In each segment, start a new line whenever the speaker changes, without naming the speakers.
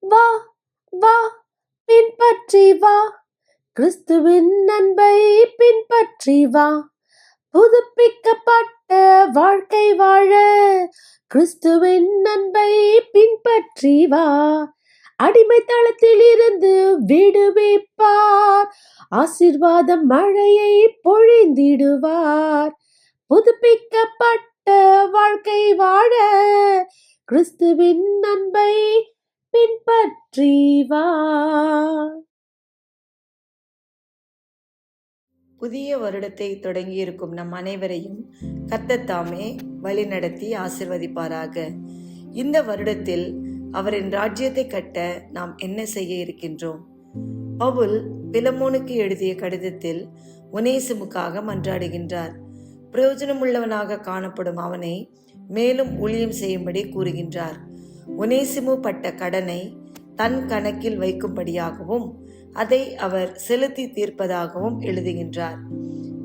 வா வா பின்பற்றி வா. கிறிஸ்துவின் அன்பை பின்பற்றி வா. புதுப்பிக்கப்பட்ட வாழ்க்கை வாழ. கிறிஸ்துவின் அன்பை பின்பற்றி வா. அடிமைத்தளத்தில் இருந்து விடுவிப்பார் ஆசிர்வாத மழையை பொழிந்திடுவார். புதுப்பிக்கப்பட்ட வாழ்க்கை வாழ. கிறிஸ்துவின் அன்பை பின்பற்றி வா
புதிய வருடத்தை தொடங்கியிருக்கும் நம் அனைவரையும் கத்தத்தாமே வழிநடத்தி ஆசிர்வதிப்பாராக. இந்த வருடத்தில் அவரின் ராஜ்யத்தை கட்ட நாம் என்ன செய்ய இருக்கின்றோம்? பவுல் பிலமோனுக்கு எழுதிய கடிதத்தில் உனேசுமுக்காக மன்றாடுகின்றார். பிரயோஜனமுள்ளவனாக காணப்படும் அவனை மேலும் ஊழியம் செய்யும்படி கூறுகின்றார். ஒனேசிமு பட்ட கடனை தன் கணக்கில் வைக்கும்படியாகவும் அதை அவர் செலுத்தி தீர்ப்பதாகவும் எழுதுகின்றார்.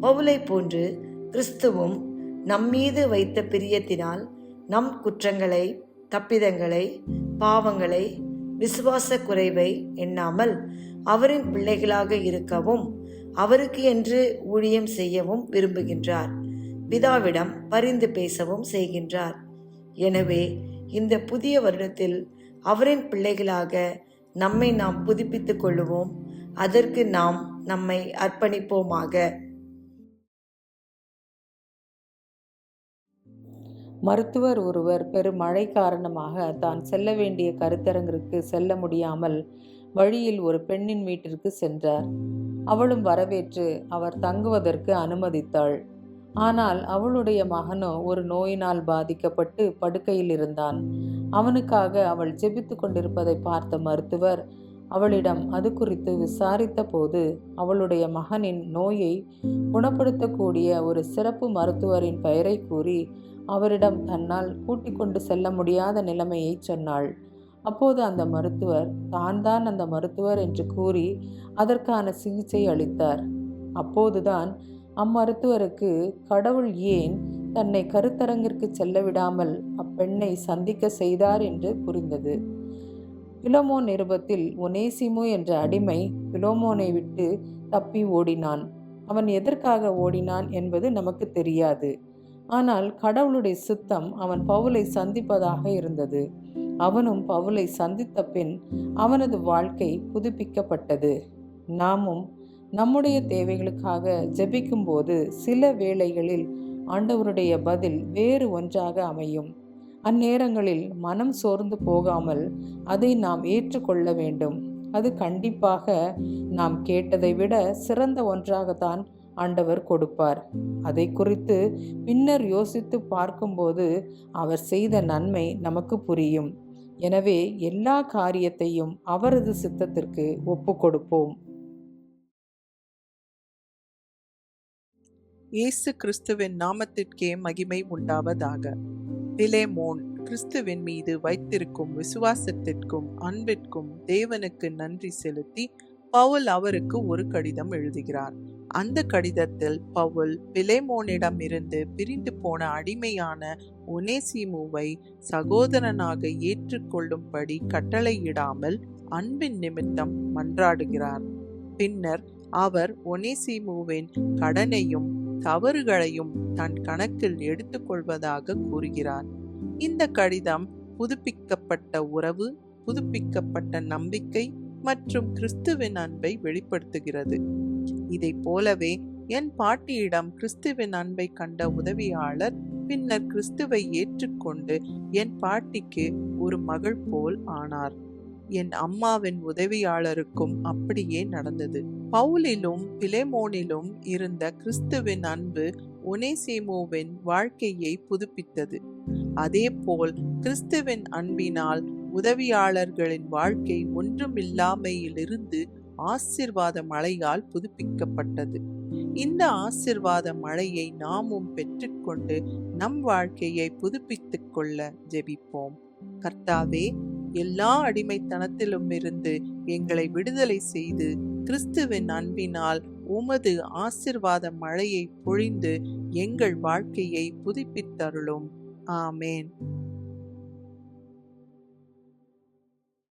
பவுலை போன்று கிறிஸ்துவும் நம்மீது வைத்த பிரியத்தினால் நம் குற்றங்களை தப்பிதங்களை பாவங்களை விசுவாச குறைவை எண்ணாமல் அவரின் பிள்ளைகளாக இருக்கவும் அவருக்கு என்று ஊழியம் செய்யவும் விரும்புகின்றார். பிதாவிடம் பரிந்து பேசவும் செய்கின்றார். எனவே இந்த புதிய வருடத்தில் அவரின் பிள்ளைகளாக நம்மை நாம் புதுப்பித்துக் கொள்ளுவோம். அதற்கு நாம் நம்மை அர்ப்பணிப்போமாக.
மருத்துவர் ஒருவர் பெரும் மழை காரணமாக தான் செல்ல வேண்டிய கருத்தரங்கிற்கு செல்ல முடியாமல் வழியில் ஒரு பெண்ணின் வீட்டிற்கு சென்றார். அவளும் வரவேற்று அவர் தங்குவதற்கு அனுமதித்தாள். ஆனால் அவளுடைய மகனோ ஒரு நோயினால் பாதிக்கப்பட்டு படுக்கையில் இருந்தான். அவனுக்காக அவள் ஜெபித்து கொண்டிருப்பதை பார்த்த மருத்துவர் அவளிடம் அது குறித்து விசாரித்த போது அவளுடைய மகனின் நோயை குணப்படுத்தக்கூடிய ஒரு சிறப்பு மருத்துவரின் பெயரை கூறி அவரிடம் தன்னால் கூட்டிக் கொண்டு செல்ல முடியாத நிலைமையை சொன்னாள். அப்போது அந்த மருத்துவர் தான் தான் அந்த மருத்துவர் என்று கூறி அதற்கான சிகிச்சை அளித்தார். அப்போதுதான் அம்மருத்துவருக்கு கடவுள் ஏன் தன்னை கருத்தரங்கிற்கு செல்ல விடாமல் அப்பெண்ணை சந்திக்க செய்தார்? என்று புரிந்தது. பிலோமோ நிருபத்தில் ஒனேசிமு என்ற அடிமை பிலோமோனை விட்டு தப்பி ஓடினான். அவன் எதற்காக ஓடினான் என்பது நமக்கு தெரியாது. ஆனால் கடவுளுடைய சித்தம் அவன் பவுலை சந்திப்பதாக இருந்தது. அவனும் பவுலை சந்தித்த பின் அவனது வாழ்க்கை புதுப்பிக்கப்பட்டது. நாமும் நம்முடைய தேவைகளுக்காக ஜெபிக்கும்போது சில வேளைகளில் ஆண்டவருடைய பதில் வேறு ஒன்றாக அமையும். அந்நேரங்களில் மனம் சோர்ந்து போகாமல் அதை நாம் ஏற்றுக்கொள்ள வேண்டும். அது கண்டிப்பாக நாம் கேட்டதை விட சிறந்த ஒன்றாகத்தான் ஆண்டவர் கொடுப்பார். அதை குறித்து பின்னர் யோசித்து பார்க்கும்போது அவர் செய்த நன்மை நமக்கு புரியும். எனவே எல்லா காரியத்தையும் அவரது சித்தத்திற்கு ஒப்பு கொடுப்போம்
இயேசு கிறிஸ்துவின் நாமத்திற்கே மகிமை உண்டாவதாக. பிலேமோன் கிறிஸ்துவின் மீது வைத்திருக்கும் விசுவாசத்திற்கும் அன்பிற்கும் தேவனுக்கு நன்றி செலுத்தி பவுல் அவருக்கு ஒரு கடிதம் எழுதுகிறார். அந்த கடிதத்தில் பவுல் பிலேமோனிடம் இருந்து பிரிந்து போன அடிமையான ஒனேசிமுவை சகோதரனாக ஏற்றுக்கொள்ளும்படி கட்டளையிடாமல் அன்பின் நிமித்தம் மன்றாடுகிறார். பின்னர் அவர் ஒனேசிமுவின் கடனையும் தவறுகளையும் தன் கணக்கில் எடுத்துக்கொள்வதாக கூறுகிறார். இந்த கடிதம் புதுப்பிக்கப்பட்ட உறவு புதுப்பிக்கப்பட்ட நம்பிக்கை மற்றும் கிறிஸ்துவின் அன்பை வெளிப்படுத்துகிறது. இதை போலவே என் பாட்டியிடம் கிறிஸ்துவின் அன்பை கண்ட உதவியாளர் பின்னர் கிறிஸ்துவை ஏற்றுக்கொண்டு என் பாட்டிக்கு ஒரு மகள் போல் ஆனார். என் அம்மாவின் உதவியாளருக்கும் அப்படியே நடந்தது. பவுலிலும் பிலேமோனிலும் இருந்த கிறிஸ்துவின் அன்பு ஒனேசேமோவின் வாழ்க்கையை புதுப்பித்தது. அதேபோல் கிறிஸ்துவின் அன்பினால் உதவியாளர்களின் வாழ்க்கை ஒன்றுமில்லாமையிலிருந்து ஆசிர்வாத மழையால் புதுப்பிக்கப்பட்டது. இந்த ஆசிர்வாத மழையை நாமும் பெற்றுக்கொண்டு நம் வாழ்க்கையை புதுப்பித்துக் கொள்ள ஜெபிப்போம். கர்த்தாவே எல்லா அடிமைத்தனத்திலும் இருந்து எங்களை விடுதலை செய்து கிறிஸ்துவின் அன்பினால் உமது ஆசிர்வாத மழையை பொழிந்து எங்கள் வாழ்க்கையை புதுப்பித்தருளும். ஆமேன்.